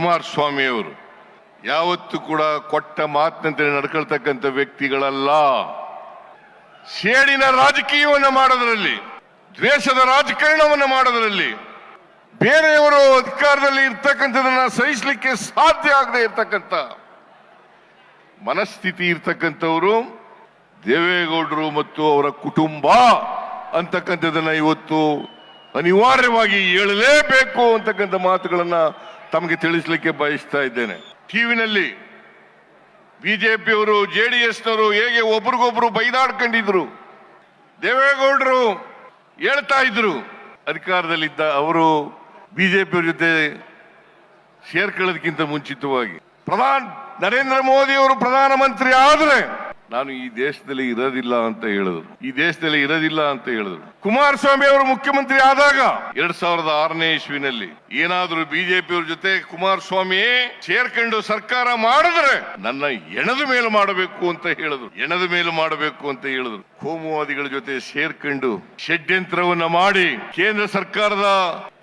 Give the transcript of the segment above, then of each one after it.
ಕುಮಾರಸ್ವಾಮಿ ಅವರು ಯಾವತ್ತೂ ಕೂಡ ಕೊಟ್ಟ ಮಾತಿನಂತೆ ನಡ್ಕೊಳ್ತಕ್ಕಂಥ ವ್ಯಕ್ತಿಗಳಲ್ಲ. ಸೇಡಿನ ರಾಜಕೀಯವನ್ನು ಮಾಡೋದರಲ್ಲಿ, ದ್ವೇಷದ ರಾಜಕಾರಣವನ್ನು ಮಾಡೋದರಲ್ಲಿ, ಬೇರೆಯವರು ಅಧಿಕಾರದಲ್ಲಿ ಇರ್ತಕ್ಕಂಥದನ್ನ ಸಹಿಸಲಿಕ್ಕೆ ಸಾಧ್ಯ ಆಗದೆ ಇರ್ತಕ್ಕಂಥ ಮನಸ್ಥಿತಿ ಇರ್ತಕ್ಕಂಥವರು, ದೇವೇಗೌಡರು ಮತ್ತು ಅವರ ಕುಟುಂಬ ಅಂತಕ್ಕಂಥದನ್ನ ಇವತ್ತು ಅನಿವಾರ್ಯವಾಗಿ ಹೇಳಲೇಬೇಕು ಅಂತಕ್ಕಂಥ ಮಾತುಗಳನ್ನ ತಮಗೆ ತಿಳಿಸಲಿಕ್ಕೆ ಬಯಸ್ತಾ ಇದ್ದೇನೆ. ಟಿವಿನಲ್ಲಿ ಬಿಜೆಪಿಯವರು ಜೆ ಡಿ ಎಸ್ನವರು ಹೇಗೆ ಒಬ್ರಿಗೊಬ್ರು ಬೈದಾಡ್ಕೊಂಡಿದ್ರು. ದೇವೇಗೌಡರು ಹೇಳ್ತಾ ಇದ್ರು. ಅಧಿಕಾರದಲ್ಲಿದ್ದ ಅವರು ಬಿಜೆಪಿಯವ್ರ ಜೊತೆ ಸೇರ್ಕೊಳ್ಳೋದಕ್ಕಿಂತ ಮುಂಚಿತವಾಗಿ. ಪ್ರಧಾನ್ ನರೇಂದ್ರ ಮೋದಿ ಅವರು ಪ್ರಧಾನಮಂತ್ರಿ ಆದ್ರೆ ನಾನು ಈ ದೇಶದಲ್ಲಿ ಇರೋದಿಲ್ಲ ಅಂತ ಹೇಳಿದ್ರು. ಈ ದೇಶದಲ್ಲಿ ಇರೋದಿಲ್ಲ ಅಂತ ಹೇಳಿದ್ರು. ಕುಮಾರಸ್ವಾಮಿ ಅವರು ಮುಖ್ಯಮಂತ್ರಿ ಆದಾಗ ಎರಡ್ ಸಾವಿರದ ಆರನೇ ಇಸ್ವಿನಲ್ಲಿ ಏನಾದ್ರೂ ಬಿಜೆಪಿಯವ್ರ ಜೊತೆ ಕುಮಾರಸ್ವಾಮಿ ಸೇರ್ಕೊಂಡು ಸರ್ಕಾರ ಮಾಡಿದ್ರೆ ನನ್ನ ಎಣದ ಮೇಲೆ ಮಾಡಬೇಕು ಅಂತ ಹೇಳಿದ್ರು. ಎಣದ ಮೇಲೆ ಮಾಡಬೇಕು ಅಂತ ಹೇಳಿದ್ರು. ಕೋಮುವಾದಿಗಳ ಜೊತೆ ಸೇರ್ಕೊಂಡು ಷಡ್ಯಂತ್ರವನ್ನ ಮಾಡಿ ಕೇಂದ್ರ ಸರ್ಕಾರದ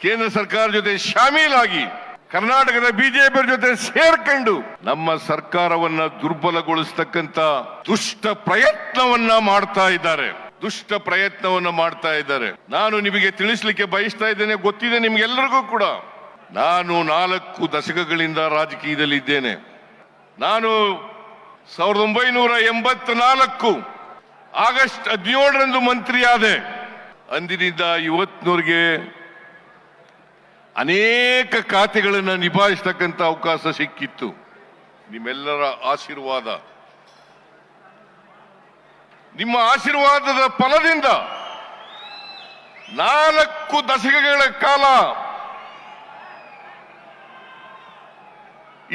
ಕೇಂದ್ರ ಸರ್ಕಾರ ಜೊತೆ ಶಾಮೀಲಾಗಿ ಕರ್ನಾಟಕದ ಬಿಜೆಪಿ ಜೊತೆ ಸೇರ್ಕೊಂಡು ನಮ್ಮ ಸರ್ಕಾರವನ್ನ ದುರ್ಬಲಗೊಳಿಸ್ತಕ್ಕಂತ ದುಷ್ಟ ಪ್ರಯತ್ನವನ್ನ ಮಾಡ್ತಾ ಇದ್ದಾರೆ. ದುಷ್ಟ ಪ್ರಯತ್ನವನ್ನ ಮಾಡ್ತಾ ಇದ್ದಾರೆ. ನಾನು ನಿಮಗೆ ತಿಳಿಸ್ಲಿಕ್ಕೆ ಬಯಸ್ತಾ ಇದ್ದೇನೆ, ಗೊತ್ತಿದೆ ನಿಮ್ಗೆಲ್ಲರಿಗೂ ಕೂಡ. ನಾನು ನಾಲ್ಕು ದಶಕಗಳಿಂದ ರಾಜಕೀಯದಲ್ಲಿ ಇದ್ದೇನೆ. ನಾನು ಸಾವಿರದ ಒಂಬೈನೂರ ಎಂಬತ್ನಾಲ್ಕು ಆಗಸ್ಟ್ ಹದಿನೇಳರಂದು ಮಂತ್ರಿಯಾದೆ. ಅಂದಿನಿಂದ ಇವತ್ತಿನವರೆಗೆ ಅನೇಕ ಖಾತೆಗಳನ್ನು ನಿಭಾಯಿಸ್ತಕ್ಕಂಥ ಅವಕಾಶ ಸಿಕ್ಕಿತ್ತು. ನಿಮ್ಮೆಲ್ಲರ ಆಶೀರ್ವಾದ. ನಿಮ್ಮ ಆಶೀರ್ವಾದದ ಫಲದಿಂದ ನಾಲ್ಕು ದಶಕಗಳ ಕಾಲ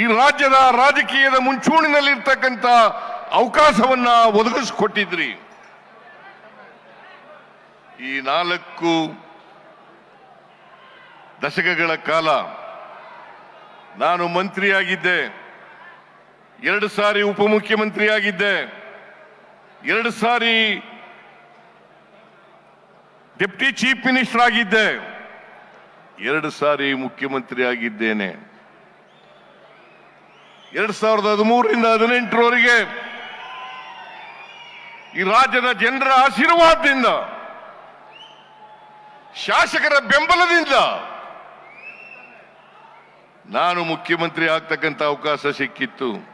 ಈ ರಾಜ್ಯದ ರಾಜಕೀಯದ ಮುಂಚೂಣಿನಲ್ಲಿರ್ತಕ್ಕಂಥ ಅವಕಾಶವನ್ನ ಒದಗಿಸಿಕೊಟ್ಟಿದ್ರಿ. ಈ ನಾಲ್ಕು ದಶಕಗಳ ಕಾಲ ನಾನು ಮಂತ್ರಿಯಾಗಿದ್ದೆ. ಎರಡು ಸಾರಿ ಉಪಮುಖ್ಯಮಂತ್ರಿಯಾಗಿದ್ದೆ. ಎರಡು ಸಾರಿ ಡೆಪ್ಟಿ ಚೀಫ್ ಮಿನಿಸ್ಟರ್ ಆಗಿದ್ದೆ. ಎರಡು ಸಾರಿ ಮುಖ್ಯಮಂತ್ರಿ ಆಗಿದ್ದೇನೆ ಎರಡ್ ಸಾವಿರದ ಹದಿಮೂರರಿಂದ ಹದಿನೆಂಟರವರೆಗೆ ಈ ರಾಜ್ಯದ ಜನರ ಆಶೀರ್ವಾದದಿಂದ, ಶಾಸಕರ ಬೆಂಬಲದಿಂದ ನಾನು ಮುಖ್ಯಮಂತ್ರಿ ಆಗ್ತಕ್ಕಂಥ ಅವಕಾಶ ಸಿಕ್ಕಿತ್ತು.